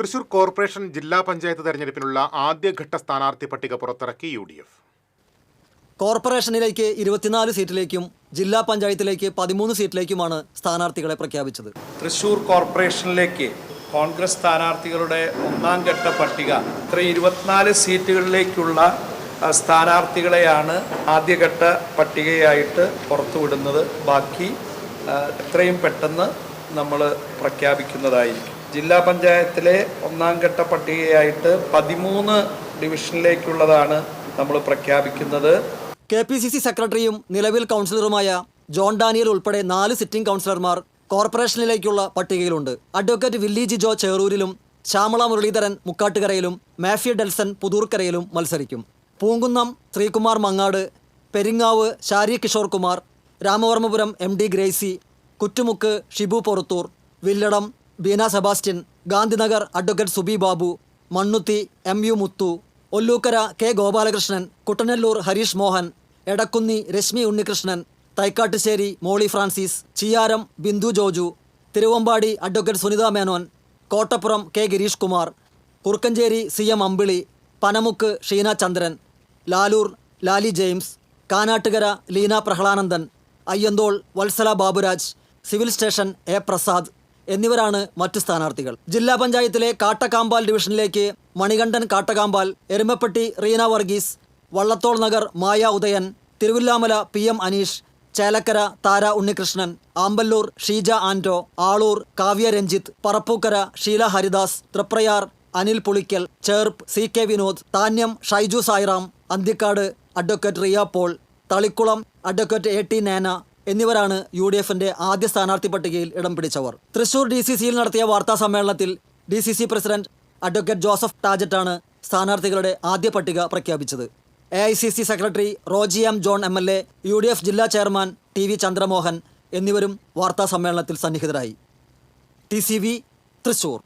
Thrissur corporation ജില്ലാ പഞ്ചായത്ത് തെരഞ്ഞെടുപ്പിനുള്ള ആദ്യഘട്ട സ്ഥാനാർത്ഥി പട്ടിക പുറത്തിറക്കി യു ഡി എഫ്. കോർപ്പറേഷനിലേക്ക് ഇരുപത്തിനാല് സീറ്റിലേക്കും ജില്ലാ പഞ്ചായത്തിലേക്ക് പതിമൂന്ന് സീറ്റിലേക്കുമാണ് സ്ഥാനാർത്ഥികളെ പ്രഖ്യാപിച്ചത്. തൃശൂർ കോർപ്പറേഷനിലേക്ക് കോൺഗ്രസ് സ്ഥാനാർത്ഥികളുടെ ഒന്നാം ഘട്ട പട്ടിക ഇത്ര ഇരുപത്തിനാല് സീറ്റുകളിലേക്കുള്ള സ്ഥാനാർത്ഥികളെയാണ് ആദ്യഘട്ട പട്ടികയായിട്ട് പുറത്തുവിടുന്നത്. ബാക്കി എത്രയും പെട്ടെന്ന് നമ്മൾ പ്രഖ്യാപിക്കുന്നതായിരിക്കും. ജില്ലാ പഞ്ചായത്തിലെ ഒന്നാം ഘട്ട പട്ടികയായിട്ട് പതിമൂന്ന് ഡിവിഷനിലേക്കുള്ളതാണ് നമ്മൾ പ്രഖ്യാപിക്കുന്നത്. കെ പി സി സി സെക്രട്ടറിയും നിലവിൽ കൗൺസിലറുമായ ജോൺ ഡാനിയൽ ഉൾപ്പെടെ നാല് സിറ്റിംഗ് കൗൺസിലർമാർ കോർപ്പറേഷനിലേക്കുള്ള പട്ടികയിലുണ്ട്. അഡ്വക്കേറ്റ് വില്ലി ജിജോ ചേറൂരിലും ശ്യാമള മുരളീധരൻ മുക്കാട്ടുകരയിലും മാഫിയ ഡെൽസൺ പുതൂർക്കരയിലും മത്സരിക്കും. Poonkunnam Sreekumar Mangad Peringavu Shari Kishore Kumar Ramavarmapuram M D Gracy Kuttumukku Shibu Porathur Villadam Beena Sebastian Gandhinagar advocate Subi Babu Mannuthy M U Muthu Ollukkara K Gopalakrishnan Kuttanellur Harish Mohan Edakkunni Reshmi Unnikrishnan Thaikkattussery Molly Francis Chiyaram Bindu Joju Thiruvambady advocate Sunitha Menon Kottappuram K Girish Kumar Kurukkanchery C M Ambili Panamukku Sheena Chandran Lalur Lali James Kanattukara Leena Prahlanandan Ayyanthole Vatsala Baburaj civil station A Prasad. എന്നിവരാണ് മറ്റു സ്ഥാനാർത്ഥികൾ. ജില്ലാ പഞ്ചായത്തിലെ Kattakampal ഡിവിഷനിലേക്ക് Manikandan Kattakampal Erumapetty Reena Varghese Vallathol Nagar Maya Udayan Thiruvilwamala P M Aneesh Chelakkara Thara Unnikrishnan Ampallur Sheeja Anto Aloor Kavya Ranjith Parappukkara Sheela Haridas Triprayar Anil Pulikkal Cherpu C K Vinod Thanyam Shaiju Sairam Anthikad advocate Riya Paul Thalikulam advocate A T Nena എന്നിവരാണ് U D എഫിന്റെ ആദ്യ സ്ഥാനാർത്ഥി പട്ടികയിൽ ഇടം പിടിച്ചവർ. Thrissur D C സിയിൽ നടത്തിയ വാർത്താ സമ്മേളനത്തിൽ D C C president advocate Joseph ടാജറ്റാണ് സ്ഥാനാർത്ഥികളുടെ ആദ്യ പട്ടിക പ്രഖ്യാപിച്ചത്. A I C C secretary Roji M John M L A U D F ജില്ലാ ചെയർമാൻ ടി വി ചന്ദ്രമോഹൻ എന്നിവരും വാർത്താ സമ്മേളനത്തിൽ സന്നിഹിതരായി. T C V Thrissur.